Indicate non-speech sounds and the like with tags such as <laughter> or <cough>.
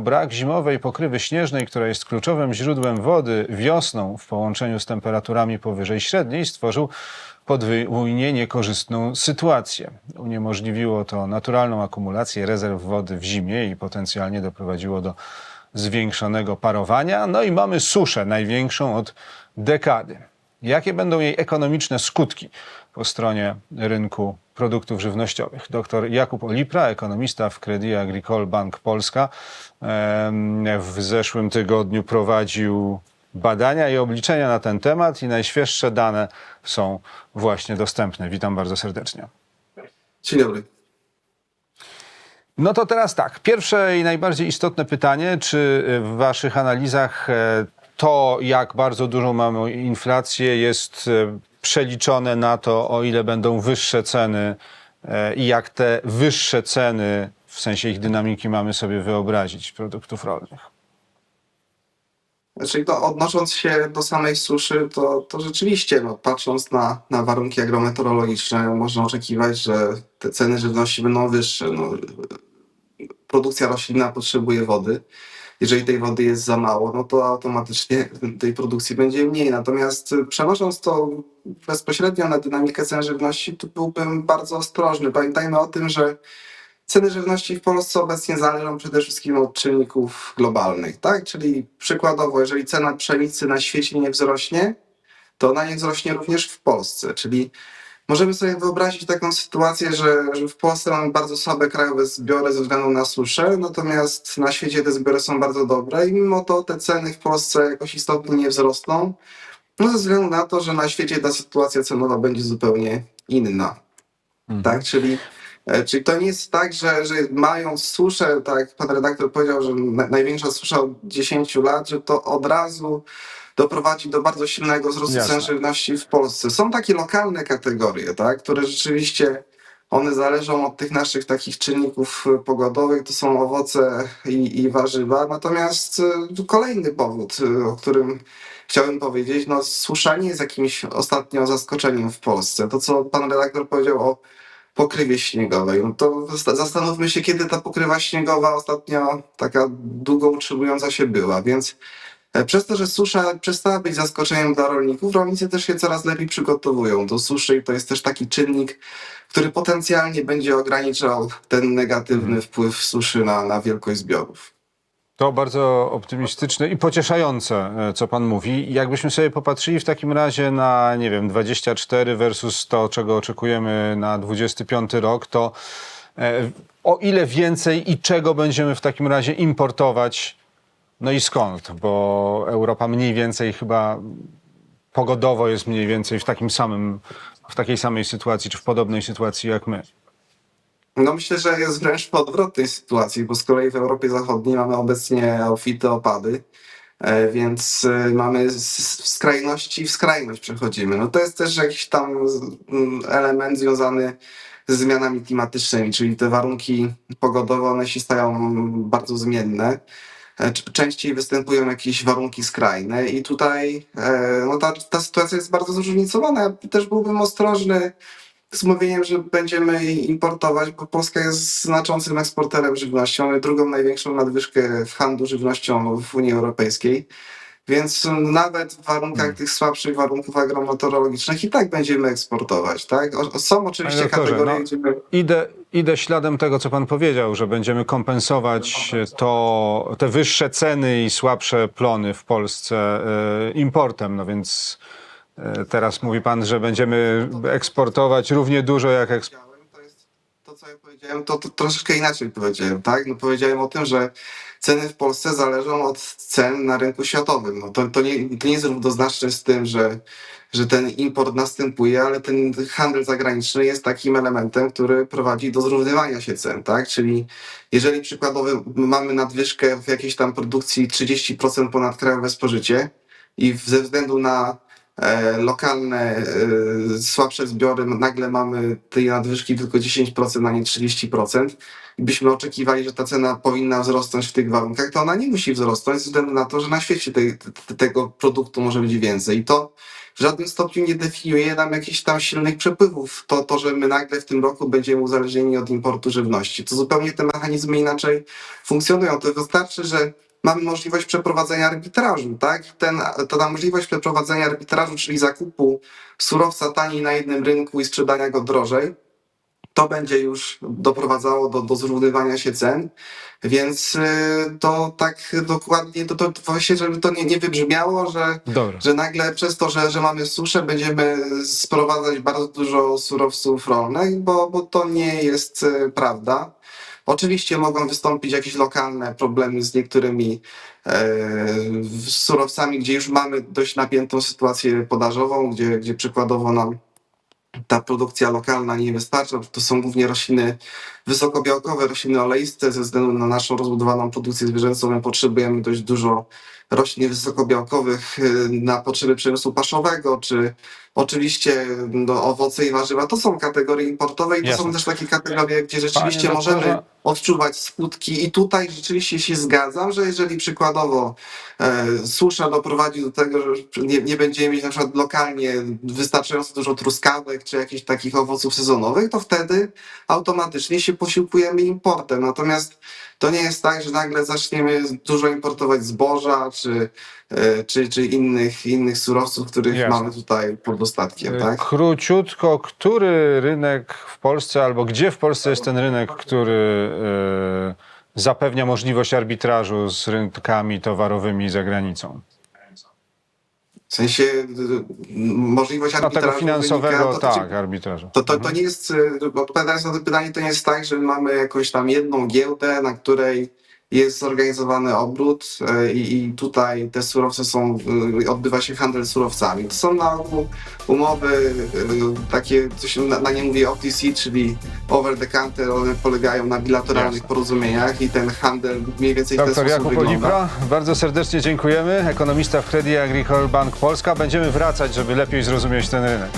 Brak zimowej pokrywy śnieżnej, która jest kluczowym źródłem wody wiosną w połączeniu z temperaturami powyżej średniej, stworzył podwójnie niekorzystną sytuację. Uniemożliwiło to naturalną akumulację rezerw wody w zimie i potencjalnie doprowadziło do zwiększonego parowania. No i mamy suszę, największą od dekady. Jakie będą jej ekonomiczne skutki po stronie rynku produktów żywnościowych? Dr Jakub Olipra, ekonomista w Credit Agricole Bank Polska, w zeszłym tygodniu prowadził badania i obliczenia na ten temat i najświeższe dane są właśnie dostępne. Witam bardzo serdecznie. Dzień dobry. No to teraz tak. Pierwsze i najbardziej istotne pytanie, czy w waszych analizach e, to, jak bardzo dużą mamy inflację, jest e, przeliczone na to, o ile będą wyższe ceny e, i jak te wyższe ceny, w sensie ich dynamiki, mamy sobie wyobrazić produktów rolnych? Znaczy, no, odnosząc się do samej suszy, to, to rzeczywiście, no, patrząc na, na warunki agrometeorologiczne, można oczekiwać, że te ceny żywności będą wyższe. No, produkcja roślinna potrzebuje wody. Jeżeli tej wody jest za mało, no to automatycznie <laughs> tej produkcji będzie mniej. Natomiast y, przenosząc to bezpośrednio na dynamikę cen żywności, to byłbym bardzo ostrożny. Pamiętajmy o tym, że Ceny żywności w Polsce obecnie zależą przede wszystkim od czynników globalnych, tak? Czyli przykładowo, jeżeli cena pszenicy na świecie nie wzrośnie, to ona nie wzrośnie również w Polsce. Czyli możemy sobie wyobrazić taką sytuację, że, że w Polsce mamy bardzo słabe krajowe zbiory ze względu na suszę, natomiast na świecie te zbiory są bardzo dobre i mimo to te ceny w Polsce jakoś istotnie nie wzrosną, no ze względu na to, że na świecie ta sytuacja cenowa będzie zupełnie inna. Tak, czyli, czyli to nie jest tak, że, że mając suszę, tak jak pan redaktor powiedział, że na, największa susza od 10 lat, że to od razu doprowadzi do bardzo silnego wzrostu Jasne. cen żywności w Polsce. Są takie lokalne kategorie, tak, które rzeczywiście one zależą od tych naszych takich czynników e, pogodowych, to są owoce i, i warzywa. Natomiast e, kolejny powód, e, o którym chciałbym powiedzieć, no susza nie jest jakimś ostatnio zaskoczeniem w Polsce. To, co pan redaktor powiedział o pokrywie śniegowej. No to zasta- zastanówmy się, kiedy ta pokrywa śniegowa ostatnio taka długo utrzymująca się była, więc e, przez to, że susza przestała być zaskoczeniem dla rolników, rolnicy też się coraz lepiej przygotowują do suszy i to jest też taki czynnik, który potencjalnie będzie ograniczał ten negatywny wpływ suszy na, na wielkość zbiorów. To bardzo optymistyczne i pocieszające, e, co pan mówi. Jakbyśmy sobie popatrzyli w takim razie na, nie wiem, 24 versus to, czego oczekujemy na 25 rok, to e, o ile więcej i czego będziemy w takim razie importować, no i skąd? Bo Europa mniej więcej chyba pogodowo jest mniej więcej w takim samym, w takiej samej sytuacji, czy w podobnej sytuacji jak my. No myślę, że jest wręcz w odwrotnej sytuacji, bo z kolei w Europie Zachodniej mamy obecnie obfite opady, e, więc e, mamy z z skrajności w skrajność przechodzimy. No to jest też jakiś tam z- m, element związany ze zmianami klimatycznymi, czyli te warunki pogodowe, one się stają bardzo zmienne. E, Częściej występują jakieś warunki skrajne i tutaj no ta, ta sytuacja jest bardzo zróżnicowana. Ja też byłbym ostrożny z mówieniem, że będziemy importować, bo Polska jest znaczącym eksporterem żywności. Mamy drugą największą nadwyżkę w handlu żywnością w Unii Europejskiej. Więc nawet w warunkach Hmm. tych słabszych warunków agrometeorologicznych i tak będziemy eksportować. Tak? O- Są oczywiście doktorze, kategorie, no- gdzie my Idę, idę śladem tego, co pan powiedział, że będziemy kompensować to, te wyższe ceny i słabsze plony w Polsce e, importem. No więc teraz mówi pan, że będziemy eksportować równie dużo jak powiedziałem, to co ja powiedziałem, to, to troszeczkę inaczej powiedziałem, tak? No powiedziałem o tym, że ceny w Polsce zależą od cen na rynku światowym. No to, to, nie, to nie jest równoznaczne z tym, że, że ten import następuje, ale ten handel zagraniczny jest takim elementem, który prowadzi do zrównywania się cen, tak? Czyli jeżeli przykładowo mamy nadwyżkę w jakiejś tam produkcji 30% ponad krajowe spożycie i ze względu na e, lokalne, e, słabsze zbiory, nagle mamy tej nadwyżki tylko 10%, a nie 30%. I byśmy oczekiwali, że ta cena powinna wzrosnąć w tych warunkach, to ona nie musi wzrosnąć ze względu na to, że na świecie tego produktu może być więcej. I to w żadnym stopniu nie definiuje nam jakichś tam silnych przepływów. To, to, że my nagle w tym roku będziemy uzależnieni od importu żywności. To zupełnie te mechanizmy inaczej funkcjonują. To wystarczy, że mamy możliwość przeprowadzenia arbitrażu, tak? Ten, ta możliwość przeprowadzenia arbitrażu, czyli zakupu surowca taniej na jednym rynku i sprzedania go drożej, to będzie już doprowadzało do, do zrównywania się cen, więc y, to tak dokładnie, to, to właśnie, żeby to nie, nie wybrzmiało, że Dobra. że nagle przez to, że, że mamy suszę, będziemy sprowadzać bardzo dużo surowców rolnych, bo, bo to nie jest e, prawda. Oczywiście mogą wystąpić jakieś lokalne problemy z niektórymi e, surowcami, gdzie już mamy dość napiętą sytuację podażową, gdzie, gdzie przykładowo nam ta produkcja lokalna nie wystarcza. To są głównie rośliny wysokobiałkowe, rośliny oleiste. Ze względu na naszą rozbudowaną produkcję zwierzęcą my potrzebujemy dość dużo roślin wysokobiałkowych y, na potrzeby przemysłu paszowego, czy oczywiście no, owoce i warzywa. To są kategorie importowe i to Jasne. są też takie kategorie, gdzie rzeczywiście Panie doktorze- możemy odczuwać skutki. I tutaj rzeczywiście się zgadzam, że jeżeli przykładowo e, susza doprowadzi do tego, że nie, nie będziemy mieć na przykład lokalnie wystarczająco dużo truskawek czy jakichś takich owoców sezonowych, to wtedy automatycznie się posiłkujemy importem. Natomiast to nie jest tak, że nagle zaczniemy dużo importować zboża czy, e, czy, czy innych, innych surowców, których Jasne. mamy tutaj pod dostatkiem. Tak? Króciutko, który rynek w Polsce albo gdzie w Polsce jest ten rynek, który e, zapewnia możliwość arbitrażu z rynkami towarowymi za granicą? W sensie y, możliwość No arbitrażu tego finansowego, wynika, to, tak, arbitrażu. To, to, to nie jest, y, odpowiadając na to pytanie, to nie jest tak, że mamy jakąś tam jedną giełdę, na której jest zorganizowany obrót y, i, i tutaj te surowce są, y, odbywa się handel surowcami. To są na ogół umowy y, takie, co się na, na nie mówi OTC, czyli over the counter, one polegają na bilateralnych Jasne. porozumieniach i ten handel mniej więcej w ten Doktor sposób Jakub wygląda. Olipra, bardzo serdecznie dziękujemy. Ekonomista w Credit Agricole Bank Polska. Będziemy wracać, żeby lepiej zrozumieć ten rynek.